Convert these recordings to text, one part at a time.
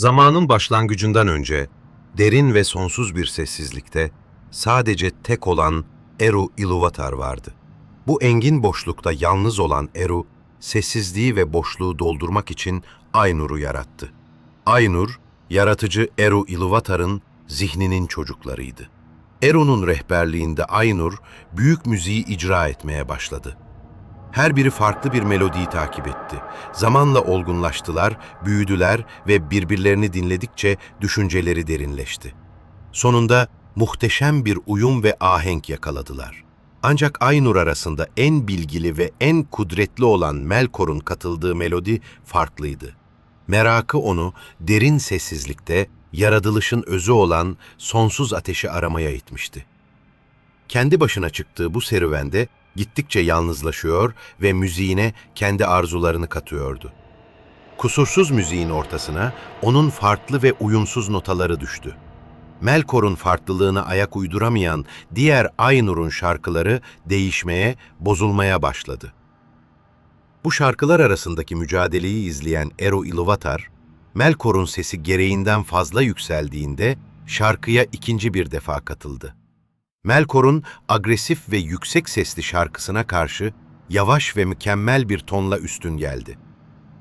Zamanın başlangıcından önce, derin ve sonsuz bir sessizlikte sadece tek olan Eru Iluvatar vardı. Bu engin boşlukta yalnız olan Eru, sessizliği ve boşluğu doldurmak için Aynur'u yarattı. Aynur, yaratıcı Eru Iluvatar'ın zihninin çocuklarıydı. Eru'nun rehberliğinde Aynur, büyük müziği icra etmeye başladı. Her biri farklı bir melodiyi takip etti. Zamanla olgunlaştılar, büyüdüler ve birbirlerini dinledikçe düşünceleri derinleşti. Sonunda muhteşem bir uyum ve ahenk yakaladılar. Ancak Aynur arasında en bilgili ve en kudretli olan Melkor'un katıldığı melodi farklıydı. Merakı onu derin sessizlikte yaratılışın özü olan sonsuz ateşi aramaya itmişti. Kendi başına çıktığı bu serüvende gittikçe yalnızlaşıyor ve müziğine kendi arzularını katıyordu. Kusursuz müziğin ortasına onun farklı ve uyumsuz notaları düştü. Melkor'un farklılığına ayak uyduramayan diğer Aynur'un şarkıları değişmeye, bozulmaya başladı. Bu şarkılar arasındaki mücadeleyi izleyen Ero Iluvatar, Melkor'un sesi gereğinden fazla yükseldiğinde şarkıya ikinci bir defa katıldı. Melkor'un agresif ve yüksek sesli şarkısına karşı yavaş ve mükemmel bir tonla üstün geldi.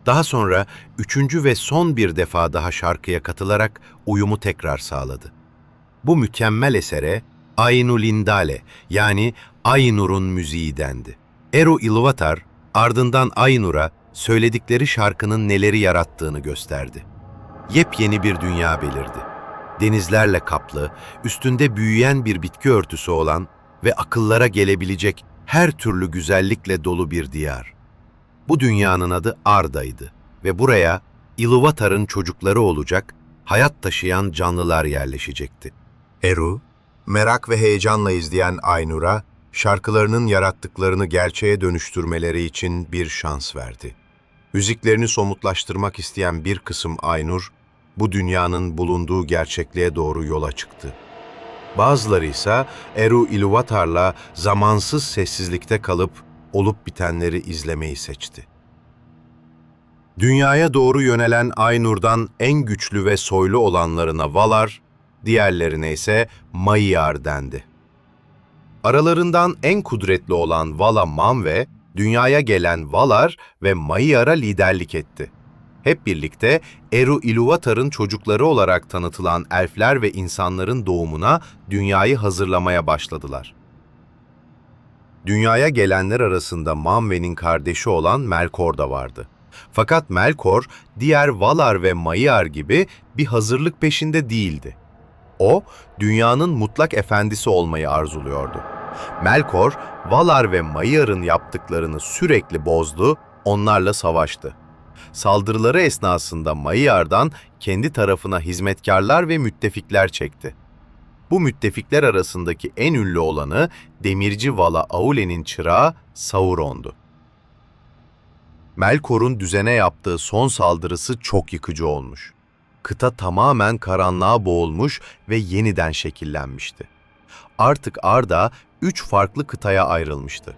Daha sonra üçüncü ve son bir defa daha şarkıya katılarak uyumu tekrar sağladı. Bu mükemmel esere Aynu Lindale yani Aynur'un müziği dendi. Eru Iluvatar ardından Aynur'a söyledikleri şarkının neleri yarattığını gösterdi. Yepyeni bir dünya belirdi denizlerle kaplı, üstünde büyüyen bir bitki örtüsü olan ve akıllara gelebilecek her türlü güzellikle dolu bir diyar. Bu dünyanın adı Arda'ydı ve buraya Iluvatar'ın çocukları olacak, hayat taşıyan canlılar yerleşecekti. Eru, merak ve heyecanla izleyen Aynur'a, şarkılarının yarattıklarını gerçeğe dönüştürmeleri için bir şans verdi. Müziklerini somutlaştırmak isteyen bir kısım Aynur, bu dünyanın bulunduğu gerçekliğe doğru yola çıktı. Bazıları ise Eru Iluvatar'la zamansız sessizlikte kalıp olup bitenleri izlemeyi seçti. Dünyaya doğru yönelen Aynur'dan en güçlü ve soylu olanlarına Valar, diğerlerine ise Mayar dendi. Aralarından en kudretli olan Vala Manve, dünyaya gelen Valar ve Mayar'a liderlik etti. Hep birlikte Eru Iluvatar'ın çocukları olarak tanıtılan elfler ve insanların doğumuna dünyayı hazırlamaya başladılar. Dünyaya gelenler arasında Manve'nin kardeşi olan Melkor da vardı. Fakat Melkor, diğer Valar ve Maiar gibi bir hazırlık peşinde değildi. O, dünyanın mutlak efendisi olmayı arzuluyordu. Melkor, Valar ve Maiar'ın yaptıklarını sürekli bozdu, onlarla savaştı. Saldırıları esnasında Mayar'dan kendi tarafına hizmetkarlar ve müttefikler çekti. Bu müttefikler arasındaki en ünlü olanı demirci Vala Aule'nin çırağı Sauron'du. Melkor'un düzene yaptığı son saldırısı çok yıkıcı olmuş. Kıta tamamen karanlığa boğulmuş ve yeniden şekillenmişti. Artık Arda üç farklı kıtaya ayrılmıştı.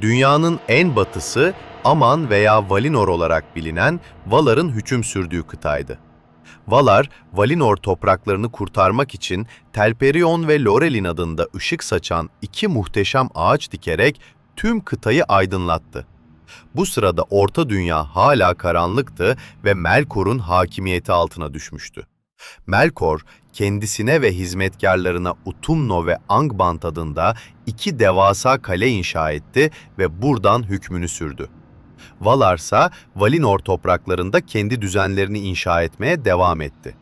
Dünyanın en batısı Aman veya Valinor olarak bilinen Valar'ın hüküm sürdüğü kıtaydı. Valar, Valinor topraklarını kurtarmak için Telperion ve Lorelin adında ışık saçan iki muhteşem ağaç dikerek tüm kıtayı aydınlattı. Bu sırada Orta Dünya hala karanlıktı ve Melkor'un hakimiyeti altına düşmüştü. Melkor, kendisine ve hizmetkarlarına Utumno ve Angband adında iki devasa kale inşa etti ve buradan hükmünü sürdü. Valarsa Valinor topraklarında kendi düzenlerini inşa etmeye devam etti.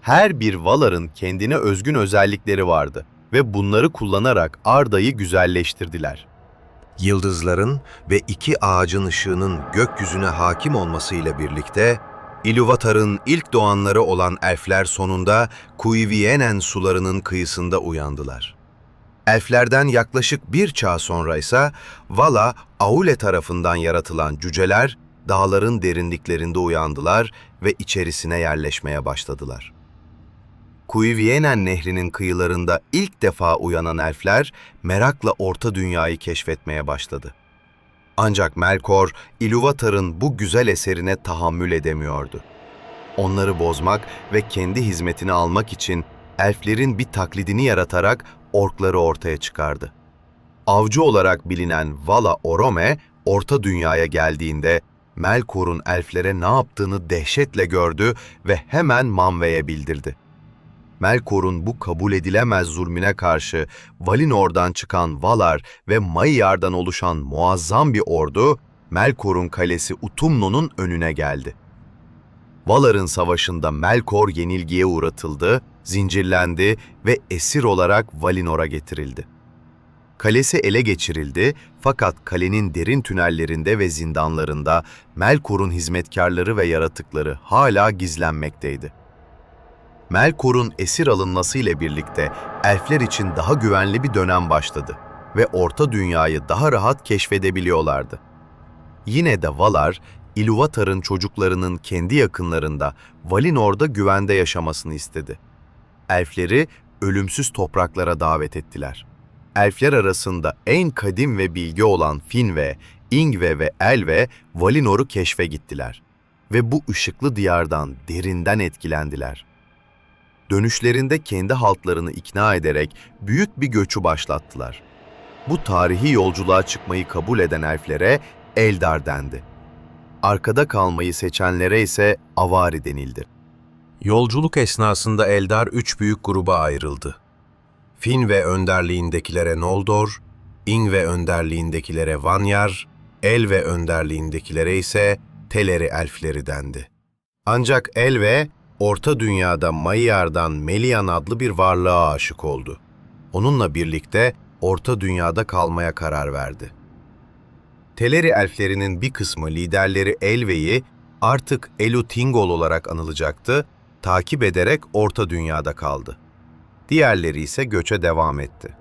Her bir Valar'ın kendine özgün özellikleri vardı ve bunları kullanarak Arda'yı güzelleştirdiler. Yıldızların ve iki ağacın ışığının gökyüzüne hakim olmasıyla birlikte Iluvatar'ın ilk doğanları olan elfler sonunda Kuivienen sularının kıyısında uyandılar. Elflerden yaklaşık bir çağ sonra ise Vala, Aule tarafından yaratılan cüceler dağların derinliklerinde uyandılar ve içerisine yerleşmeye başladılar. Kuivienen nehrinin kıyılarında ilk defa uyanan elfler merakla orta dünyayı keşfetmeye başladı. Ancak Melkor, Iluvatar'ın bu güzel eserine tahammül edemiyordu. Onları bozmak ve kendi hizmetine almak için elflerin bir taklidini yaratarak orkları ortaya çıkardı. Avcı olarak bilinen Vala Orome, Orta Dünya'ya geldiğinde Melkor'un elflere ne yaptığını dehşetle gördü ve hemen Manve'ye bildirdi. Melkor'un bu kabul edilemez zulmüne karşı Valinor'dan çıkan Valar ve Maiyar'dan oluşan muazzam bir ordu, Melkor'un kalesi Utumno'nun önüne geldi. Valar'ın savaşında Melkor yenilgiye uğratıldı, zincirlendi ve esir olarak Valinor'a getirildi. Kalesi ele geçirildi fakat kalenin derin tünellerinde ve zindanlarında Melkor'un hizmetkarları ve yaratıkları hala gizlenmekteydi. Melkor'un esir alınması ile birlikte elfler için daha güvenli bir dönem başladı ve Orta Dünya'yı daha rahat keşfedebiliyorlardı. Yine de Valar, Ilúvatar'ın çocuklarının kendi yakınlarında Valinor'da güvende yaşamasını istedi. Elfleri ölümsüz topraklara davet ettiler. Elfler arasında en kadim ve bilgi olan Finve, Ingve ve Elve Valinor'u keşfe gittiler ve bu ışıklı diyardan derinden etkilendiler. Dönüşlerinde kendi halklarını ikna ederek büyük bir göçü başlattılar. Bu tarihi yolculuğa çıkmayı kabul eden elflere Eldar dendi. Arkada kalmayı seçenlere ise Avari denildi. Yolculuk esnasında Eldar üç büyük gruba ayrıldı. Fin ve önderliğindekilere Noldor, In ve önderliğindekilere Vanyar, El ve önderliğindekilere ise Teleri elfleri dendi. Ancak Elve, Orta Dünya'da Maiyar'dan Melian adlı bir varlığa aşık oldu. Onunla birlikte Orta Dünya'da kalmaya karar verdi. Teleri elflerinin bir kısmı liderleri Elve'yi artık Elu Tingol olarak anılacaktı, takip ederek Orta Dünya'da kaldı. Diğerleri ise göçe devam etti.